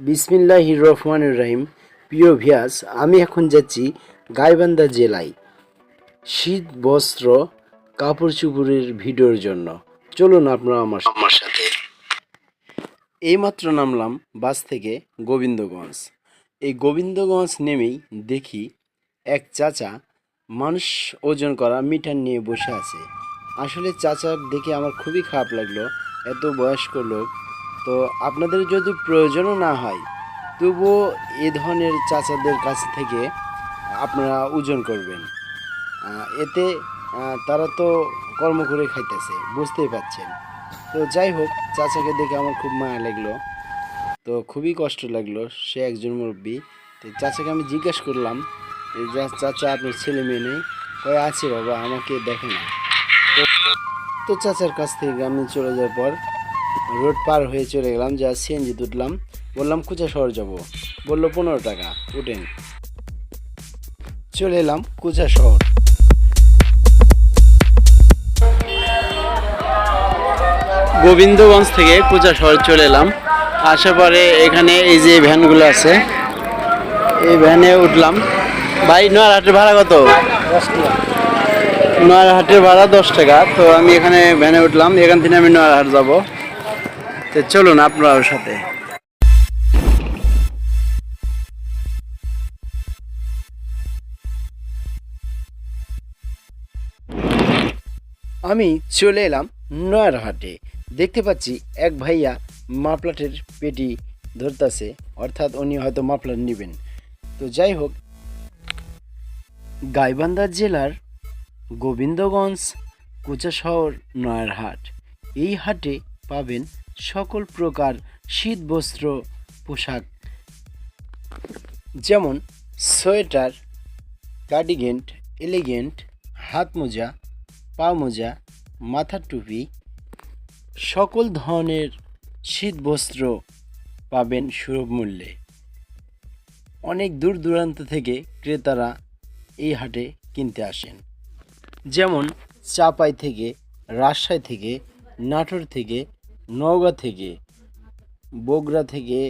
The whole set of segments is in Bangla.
বিসমিল্লাহ রহমান রহিম। প্রিয় ভিয়াস আমি এখন যাচ্ছি গাইবান্ধা জেলায়। শীত বস্ত্র কাপড় চুপড়ের ভিডিওর জন্য। চলুন আপনারা আমার আমার সাথে। এইমাত্র নামলাম বাস থেকে গোবিন্দগঞ্জ। এই গোবিন্দগঞ্জ নেমেই দেখি এক চাচা মানুষ ওজন করা মিটার নিয়ে বসে আছে। আসলে চাচা দেখে আমার খুবই খারাপ লাগল। এত বয়স্ক লোক তো আপনাদের যদি প্রয়োজনও না হয়, তবুও এ ধরনের চাচাদের কাছ থেকে আপনারা ওজন করবেন। এতে তারা তো কর্ম করে খাইতেছে, বুঝতেই পাচ্ছেন। তো যাই হোক, চাচাকে দেখে আমার খুব মায়া লাগল। তো খুবই কষ্ট লাগল, সে একজন মুরব্বী। তো চাচাকে আমি জিজ্ঞেস করলাম চাচা, আপনার ছেলে মেয়ে নেই, কয়ে আছে বাবা, আমাকে দেখে না? তো- চাচার কাছ থেকে আমি চলে যাওয়ার পর রোড পার হয়ে চলে গেলাম, যা সিএনজি উঠলাম বললাম, কুচা শহর যাব। বলল, পনেরো টাকা, উঠেন। চলে এলাম কুচা শহর। গোবিন্দগঞ্জ থেকে কুচা শহর চলে এলাম। আসার পরে এখানে এই যে ভ্যানগুলো আছে, এই ভ্যানে উঠলাম। ভাই, নয়ারহাটের ভাড়া কত? নয়ারহাটের ভাড়া দশ টাকা। তো আমি এখানে ভ্যানে উঠলাম। এখান থেকে আমি নয়ারহাট যাব। তো চলুন আপনার সাথে। আমি চলে এলাম নয়ারহাটে। দেখতে পাচ্ছি এক ভাইয়া মাপলাটের পেটি ধরতেছে, অর্থাৎ উনি হয়তো মাপলার নেবেন। তো যাই হোক, গাইবান্ধা জেলার গোবিন্দগঞ্জ কুচা শহর নয়ারহাট। এই হাটে পাবেন সকল প্রকার শীত বস্ত্র, পোশাক। যেমন সোয়েটার কার্ডিগেন্ট এলিগেন্ট, হাত মোজা, পা মোজা, মাথার টুপি। সকল ধরনের শীত বস্ত্র পাবেন সুলভ মূল্যে। অনেক দূর দূরান্ত থেকে ক্রেতারা এই হাটে কিনতে আসেন। যেমন চাপাই থেকে, রাজশাহী থেকে, নাটোর থেকে নওগাঁ থেকে, বগুড়া থেকে,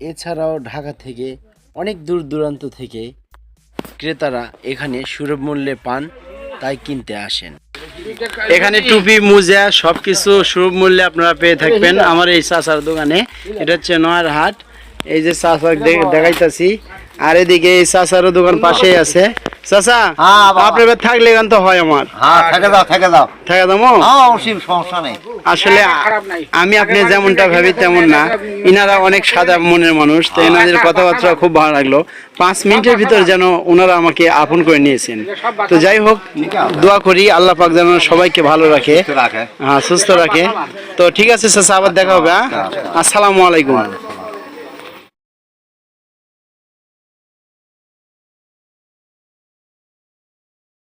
এছাড়াও ঢাকা থেকে, অনেক দূর দূরান্ত থেকে ক্রেতারা এখানে সুলভ মূল্যে পান, তাই কিনতে আসেন। এখানে টুপি, মোজা, সবকিছু সুলভ মূল্যে আপনারা পেয়ে থাকবেন। আমার এই চাচার দোকানে, এটা হচ্ছে নয়ার হাট এই যে চাচা দেখাইতাছি আর এদিকে এই চাচারও দোকান পাশেই আছে। চাচা হ্যাঁ, আপনার এবার থাকলে গান তো হয় আমার। হ্যাঁ থেকে দাও থেকে দাও। থাকা দামো হ্যাঁ সমস্যা নেই। আসলে আমি আপনি যেমনটা ভাবি তেমন না। ইনারা অনেক সাদা মনের মানুষ তো এনাদের কথাবার্তা খুব ভালো লাগল। পাঁচ মিনিটের ভিতর যেন ওনারা আমাকে আপন করে নিয়েছেন। তো যাই হোক দোয়া করি আল্লাহ পাক যেন সবাইকে ভালো রাখে। রাখে। হ্যাঁ সুস্থ রাখে। তো ঠিক আছে স্যার আবার দেখা হবে হ্যাঁ? আসসালামু আলাইকুম।